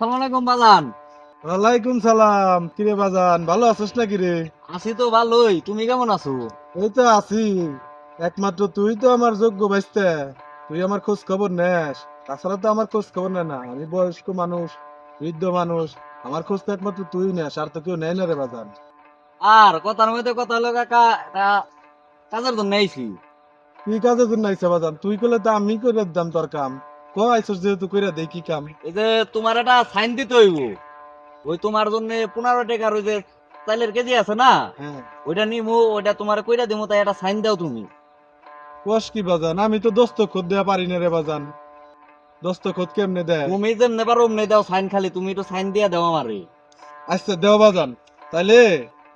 সালাম আলাইকুম বাজান। ওয়ালাইকুম সালাম। কিরে বাজান ভালো আছিস নাকি রে? আছি তো ভালোই। তুমি কেমন আছো? এই তো আছি। একমাত্র তুই তো আমার যোগ্য বাইসতে। তুই আমার খোঁজ খবর নেস। তাছাড়া তো আমার খোঁজ খবর নেয় না। আমি বয়স্ক মানুষ বৃদ্ধ মানুষ। আমার খোঁজ তো একমাত্র তুই নেস আর তো কেউ নেয় না রে বাজান। আর কথার মধ্যে কথা হলো কাকা তা কাজের জন্য আইছি। তুই কাজের জন্য আইসা বাজান? তুই করলে তো আমি করে দাম তোর কাম। ক আইসস যেহেতু কইরা দেই কি কাম? এই যে তোমার একটা সাইন দিতে হইব। ওই তোমার জন্য পনেরো টাকার ওই যে চাইলের কেজি আছে না হ্যাঁ। ওইটা নিমু ওইটা তোমার কইরা দিমু তাই একটা সাইন দাও তুমি। কস কি বাজান? আমি তো দস্তখত দেয়া পারি না রে বাজান। দস্তখত কেমনে দেয়? তুমি যেমনে পারো অমনি দাও সাইন খালি তুমি একটু সাইন দিয়া দাও আমারে। আচ্ছা দেও বাজান। তাইলে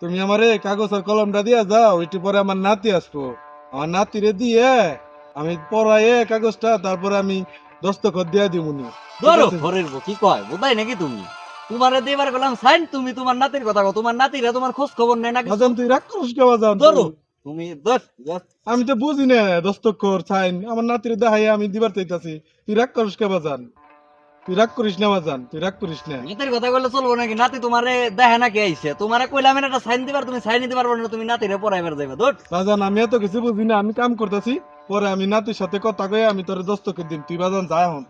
তুমি আমারে কাগজ আর কলমটা দিয়া যাও একটু পরে আমার নাতি আসব। আমার নাতিরে দিয়ে আমি পড়াইয়ে কাগজটা তারপরে আমি দস্তখত দিয়া দিমুনি ধরো ঘরের কি কয়? বোধাই নাকি তুমি? তোমারে দেবার গেলাম সাইন তুমি তোমার নাতির কথা কও তোমার নাতিরা তোমার খোঁজ খবর নেই নাকি? বাজান তুই রাগ করিস কে বাজান ধরো তুমি। আমি তো বুঝি না সাইন আমার নাতিরে দেখাই আমি দিবার চাইতাছি। তুই রাগ করিস কে বাজান তুই রাগ করিস না বাজান তুই রাগ করিস না। নাতির কথা কইলে চলবো নাকি? নাতি তোমারে দেখে নাকি আইছে? তোমারে কইলাম একটা সাইন দিবার তুমি সাইন দিতে পারবে না তুমি নাতিরে পড়াইবার যাবে ধর। বাজান আমি এত কিছু বুঝি না আমি কাম করতেছি। পরে আমি নাতির সাথে কথা কয়ে আমি তোর দোস্তকে দিন তুই বাজান যা এখন।